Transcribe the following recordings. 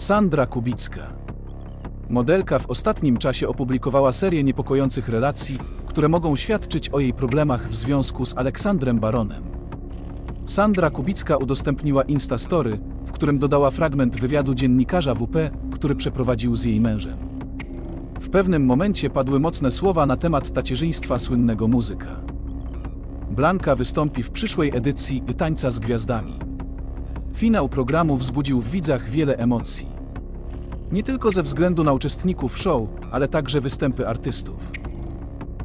Sandra Kubicka. Modelka w ostatnim czasie opublikowała serię niepokojących relacji, które mogą świadczyć o jej problemach w związku z Aleksandrem Baronem. Sandra Kubicka udostępniła Instastory, w którym dodała fragment wywiadu dziennikarza WP, który przeprowadził z jej mężem. W pewnym momencie padły mocne słowa na temat tacierzyństwa słynnego muzyka. Blanka wystąpi w przyszłej edycji Tańca z Gwiazdami. Finał programu wzbudził w widzach wiele emocji. Nie tylko ze względu na uczestników show, ale także występy artystów.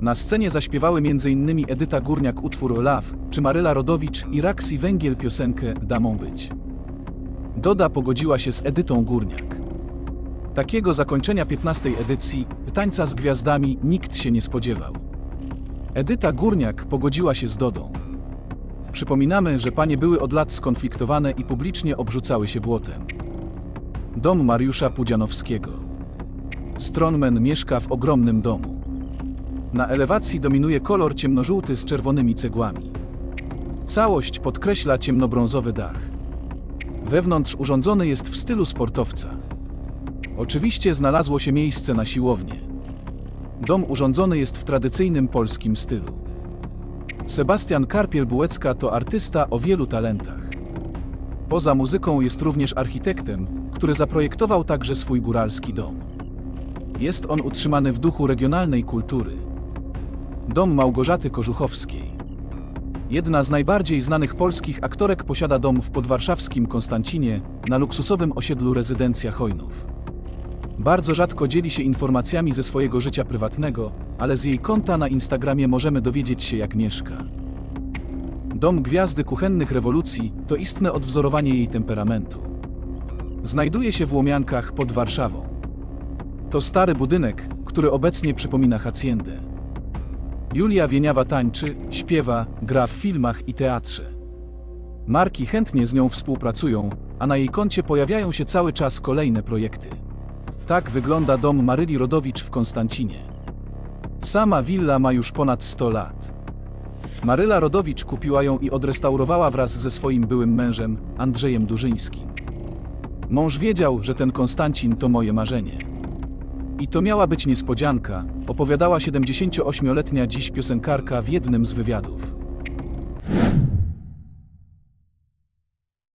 Na scenie zaśpiewały m.in. Edyta Górniak utwór Love, czy Maryla Rodowicz i Raksi Węgiel piosenkę Damą być. Doda pogodziła się z Edytą Górniak. Takiego zakończenia 15. edycji Tańca z Gwiazdami nikt się nie spodziewał. Edyta Górniak pogodziła się z Dodą. Przypominamy, że panie były od lat skonfliktowane i publicznie obrzucały się błotem. Dom Mariusza Pudzianowskiego. Stronman mieszka w ogromnym domu. Na elewacji dominuje kolor ciemnożółty z czerwonymi cegłami. Całość podkreśla ciemnobrązowy dach. Wewnątrz urządzony jest w stylu sportowca. Oczywiście znalazło się miejsce na siłownię. Dom urządzony jest w tradycyjnym polskim stylu. Sebastian Karpiel-Bułecka to artysta o wielu talentach. Poza muzyką jest również architektem, który zaprojektował także swój góralski dom. Jest on utrzymany w duchu regionalnej kultury. Dom Małgorzaty Kożuchowskiej. Jedna z najbardziej znanych polskich aktorek posiada dom w podwarszawskim Konstancinie, na luksusowym osiedlu Rezydencja Hojnów. Bardzo rzadko dzieli się informacjami ze swojego życia prywatnego, ale z jej konta na Instagramie możemy dowiedzieć się jak mieszka. Dom Gwiazdy Kuchennych Rewolucji to istne odwzorowanie jej temperamentu. Znajduje się w Łomiankach pod Warszawą. To stary budynek, który obecnie przypomina haciendę. Julia Wieniawa tańczy, śpiewa, gra w filmach i teatrze. Marki chętnie z nią współpracują, a na jej koncie pojawiają się cały czas kolejne projekty. Tak wygląda dom Maryli Rodowicz w Konstancinie. Sama willa ma już ponad 100 lat. Maryla Rodowicz kupiła ją i odrestaurowała wraz ze swoim byłym mężem, Andrzejem Durzyńskim. Mąż wiedział, że ten Konstancin to moje marzenie. I to miała być niespodzianka, opowiadała 78-letnia dziś piosenkarka w jednym z wywiadów.